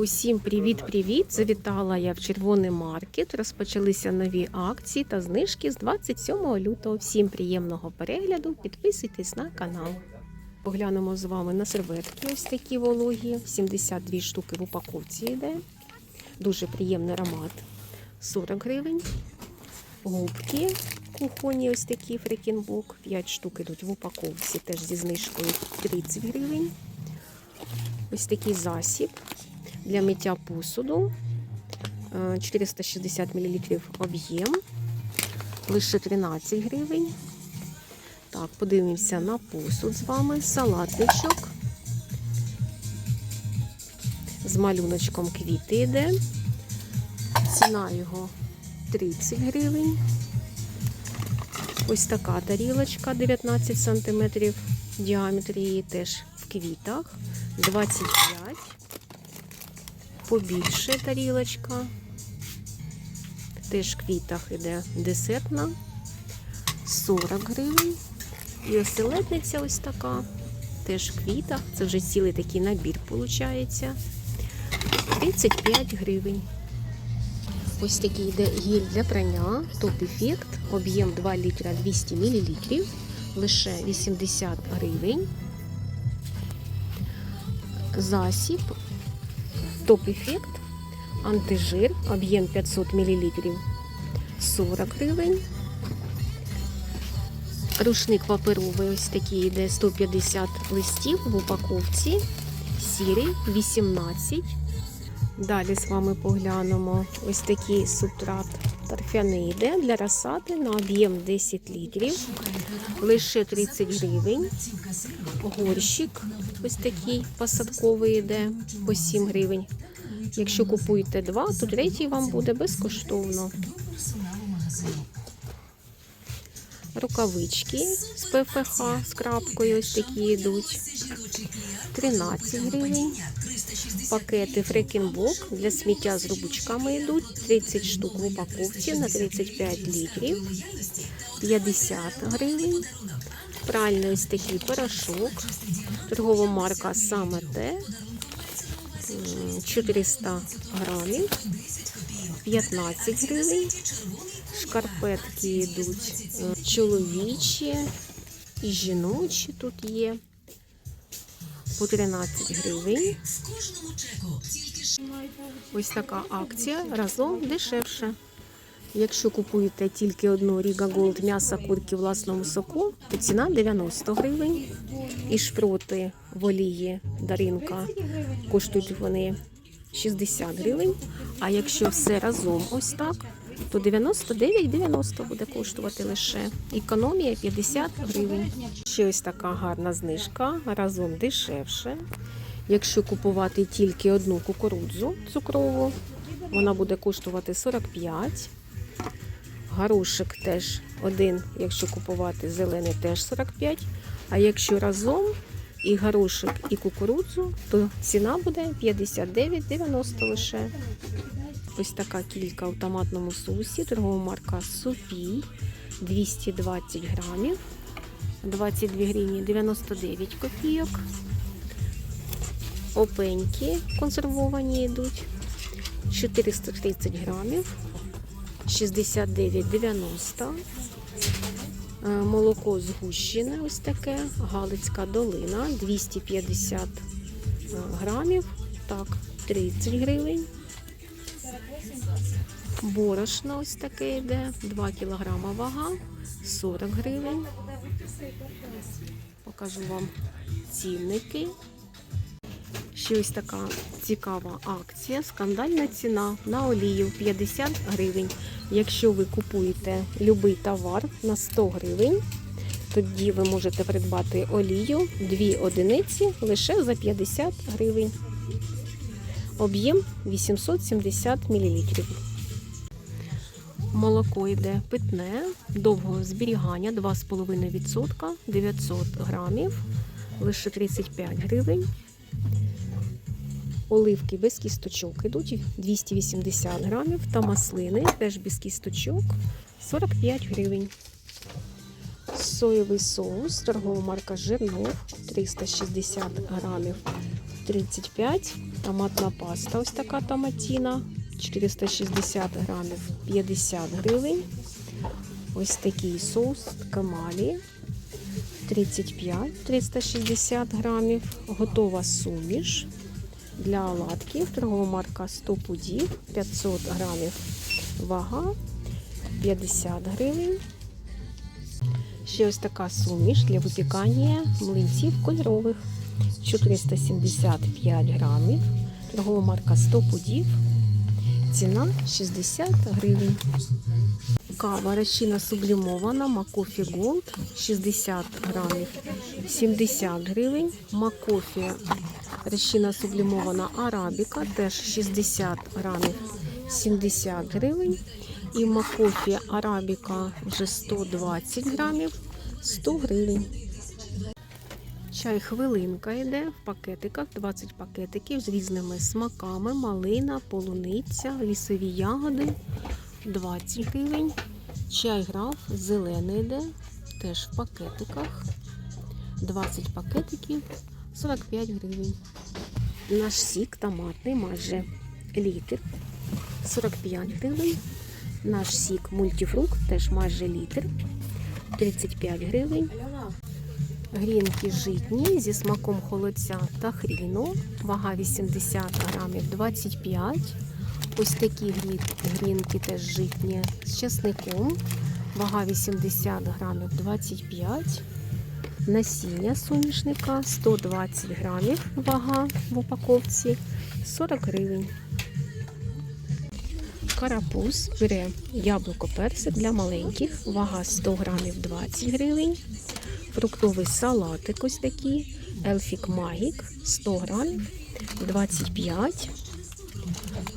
Усім привіт-привіт! Завітала я в червоний маркет. Розпочалися нові акції та знижки з 27 лютого. Всім приємного перегляду. Підписуйтесь на канал. Поглянемо з вами на серветки. Ось такі вологі. 72 штуки в упаковці йде. Дуже приємний аромат. 40 гривень. Губки кухонні, ось такі фрекінбок. 5 штук ідуть в упаковці, теж зі знижкою 30 гривень. Ось такий засіб для миття посуду. Е, 460 мл об'єм. Лише 13 гривень. Так, подивимося на посуд з вами. Салатничок. З малюночком квіти йде. Ціна його 30 гривень. Ось така тарілочка 19 см в діаметрі її теж в квітах. 25. Побільше тарілочка. Теж квітах іде десертна. 40 гривень. І оселедниця ось така. Теж в квітах. Це вже цілий такий набір виходить. 35 гривень. Ось такий йде гель для прання, топ-ефект, об'єм 2 літра 200 мл, лише 80 гривень. Засіб, топ-ефект, антижир, об'єм 500 мл, 40 гривень. Рушник паперовий, ось такий йде 150 листів в упаковці, сірий 18 Далі з вами поглянемо ось такий субтрат торфяний йде для розсади на об'єм 10 літрів, лише 30 гривень. Горщик ось такий посадковий йде по 7 гривень. Якщо купуєте два, то третій вам буде безкоштовно. Рукавички з ПФХ з крапкою ось такі йдуть. 13 гривень. Пакети фрекінбок для сміття з рубочками йдуть. 30 штук в упаковці на 35 літрів. 50 гривень. Пральний ось такий порошок. Торгова марка саме те. М, 400 грамів. 15 гривень. Шкарпетки йдуть е, чоловічі і жіночі тут є. По 13 гривень. Ось така акція разом дешевше. Якщо купуєте тільки одну Ріга Голд м'яса курки власному соку, то ціна 90 гривень. І шпроти в олії Даринка коштують вони 60 гривень. А якщо все разом ось так, то 99,90 буде коштувати лише. Економія 50 гривень. Ще ось така гарна знижка, разом дешевше. Якщо купувати тільки одну кукурудзу цукрову, вона буде коштувати 45. Горошик теж один, якщо купувати зелений, теж 45. А якщо разом і горошик, і кукурудзу, то ціна буде 59,90 лише. Ось така кілька в томатному соусі, торгова марка Софій 220 грамів, 22 гривні 99 копійок. Опеньки консервовані йдуть 430 грамів, 69,90. Е, Молоко згущене ось таке, Галицька долина 250 е, грамів, так, 30 гривень. Борошно ось таке йде, 2 кілограма вага, 40 гривень. Покажу вам цінники. Ще ось така цікава акція. Скандальна ціна на олію 50 гривень. Якщо ви купуєте будь-який товар на 100 гривень, тоді ви можете придбати олію 2 одиниці лише за 50 гривень. Об'єм 870 мл. Молоко йде питне, довгого зберігання 2,5%, 900 грамів, лише 35 гривень. Оливки без кісточок йдуть 280 грамів та маслини теж без кісточок 45 гривень. Соєвий соус, торгова марка Жирнов 360 грамів 35. Томатна паста. Ось така томатіна. 460 грамів 50 гривень. Ось такий соус камалі 35 360 грамів. Готова суміш для оладків. Торгова марка 100 пудів 500 грамів. Вага 50 гривень. Ще ось така суміш для випікання млинців кольорових 475 грамів. Торгова марка 100 пудів. Ціна 60 гривень. Кава розчина сублімована, Макофі Голд 60 грамів, 70 гривень. Макофі розчина сублімована Арабіка теж 60 грамів, 70 гривень. І Макофі Арабіка вже 120 грамів, 100 гривень. Чай хвилинка йде в пакетиках, 20 пакетиків з різними смаками, малина, полуниця, лісові ягоди 20 гривень. Чай граф зелений йде, теж в пакетиках. 20 пакетиків 45 гривень. Наш сік томатний майже літр 45 гривень. Наш сік мультифрукт теж майже літр 35 гривень. Грінки житні зі смаком холодця та хріну. Вага 80 грамів 25. Ось такі грінки теж житні з часником. Вага 80 грамів 25. Насіння соняшника 120 грамів. Вага в упаковці 40 гривень. Карапуз бере яблуко персик для маленьких. Вага 100 грамів 20 гривень. Фруктовий салатик ось такий. Елфік Магік 100 грамів 25.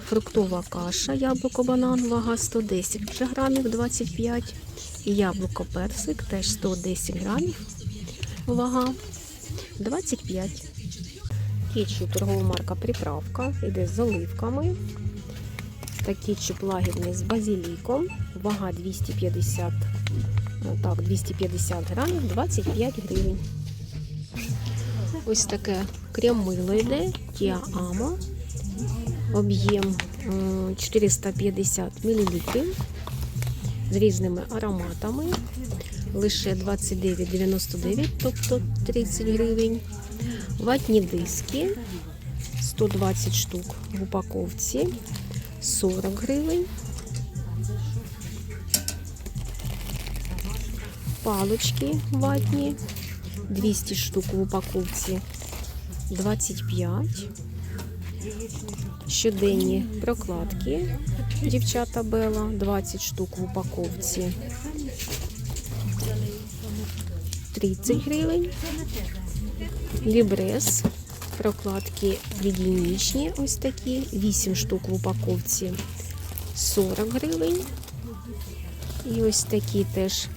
Фруктова каша, яблуко банан, вага 110 грамів 25. І яблуко персик теж 110 грамів. Вага 25. Кетчуп торгова марка приправка. Йде з оливками. Та кетчуп лагідний з базиліком. Вага 250 Ну, Так, 250 грамів, 25 гривень. Ось таке крем-мило йде, Kia Amo. Об'єм 450 мл з різними ароматами. Лише 29,99, тобто 30 гривень. Ватні диски 120 штук в упаковці, 40 гривень. палочки ватні, 200 штук в упаковці, 25. Щоденні прокладки дівчата Бела, 20 штук в упаковці, 30 гривень. Лібрес, прокладки гігієнічні, ось такі, 8 штук в упаковці, 40 гривень. І ось такі теж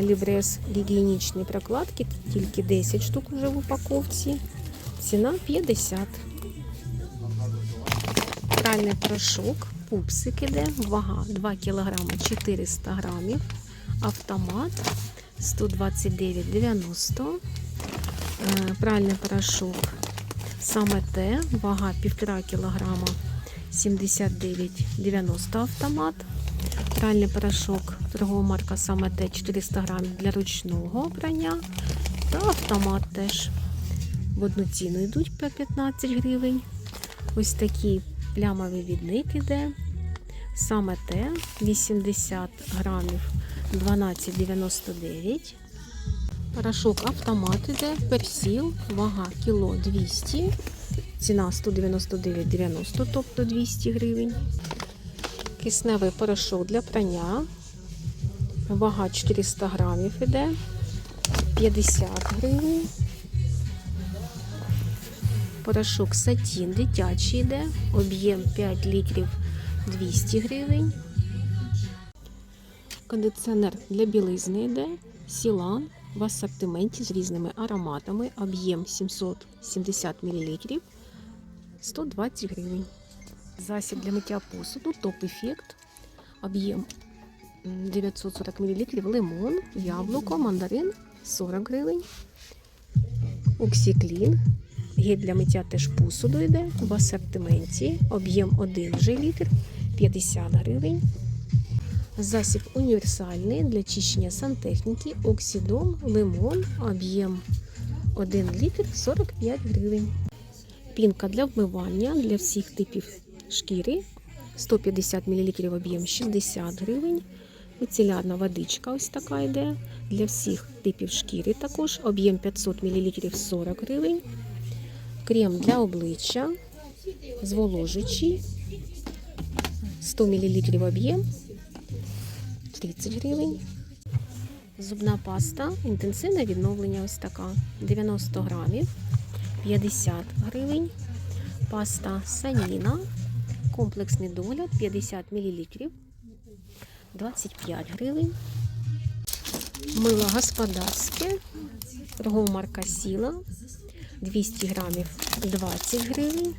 Лібрес гігієнічні прокладки, тільки 10 штук вже в упаковці. Ціна 50. Пральний порошок, пупсик іде, вага 2 кг 400 грамів. Автомат 129,90. Е, Пральний порошок саме те, вага 1,5 кг 79,90 автомат. Пральний порошок торгова марка саме те 400 грамів для ручного прання. Та автомат теж в одну ціну йдуть по 15 гривень. Ось такий плямовий відник іде. Саме те 80 грамів 12,99. Порошок автомат іде, персіл, вага кіло 200, ціна 199,90, тобто 200 гривень. Кисневий порошок для прання. Вага 400 грамів іде. 50 гривень. Порошок сатін дитячий йде. Об'єм 5 літрів 200 гривень. Кондиціонер для білизни йде. Сілан в асортименті з різними ароматами. Об'єм 770 мл. 120 гривень. Засіб для миття посуду, топ-ефект, об'єм 940 мл, лимон, яблуко, мандарин 40 гривень. Оксіклін Гель для миття теж посуду йде в асортименті. Об'єм 1 вже літр 50 гривень. Засіб універсальний для чищення сантехніки, оксидом, лимон, об'єм 1 літр 45 гривень. Пінка для вмивання для всіх типів шкіри 150 мл об'єм 60 гривень. Міцелярна водичка ось така йде для всіх типів шкіри також. Об'єм 500 мл 40 гривень. Крем для обличчя зволожуючий 100 мл об'єм 30 гривень. Зубна паста, інтенсивне відновлення ось така 90 грамів 50 гривень. Паста Саніна, комплексний догляд 50 мл 25 гривень. Мило господарське, торгова марка Сіла 200 грамів 20 гривень.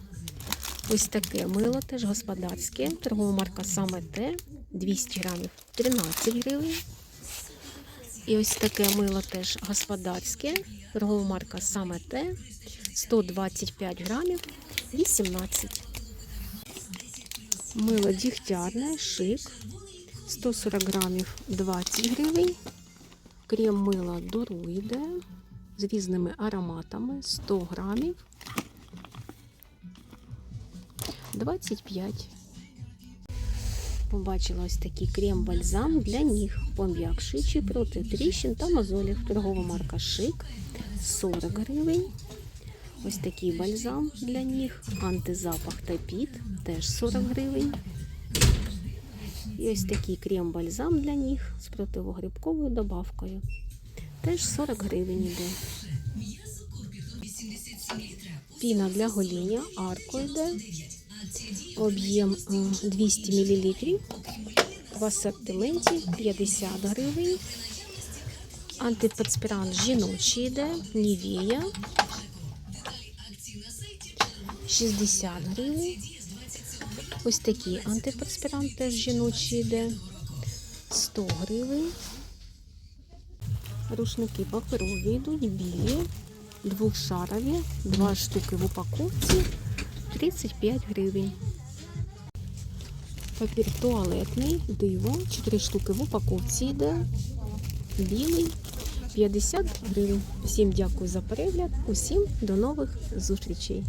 Ось таке мило теж господарське, торгова марка саме те 200 грамів 13 гривень. І ось таке мило теж господарське, торгова марка саме те 125 грамів 18. Мило дігтярне, шик 140 грамів 20 гривень. Крем мила Доруйде з різними ароматами 100 грамів 25. Побачила ось такий крем-бальзам для ніг, пом'якшуючий проти тріщин та мозолів. Торгова марка Шик 40 гривень. Ось такий бальзам для ніг, антизапах та піт теж 40 гривень. І ось такий крем-бальзам для ніг з противогрибковою добавкою. Теж 40 гривень іде. Піна для гоління, арко йде. Об'єм е, 200 мл. В асортименті 50 гривень. Антиперспірант жіночий йде, Нівея 60 гривень. Ось такий антиперспірант теж жіночий йде 100 гривень. Рушники паперові йдуть білі, двохшарові, два штуки в упаковці 35 гривень. Папір туалетний, диво, 4 штуки в упаковці йде. Білий 50 гривень. Всім дякую за перегляд. Усім до нових зустрічей.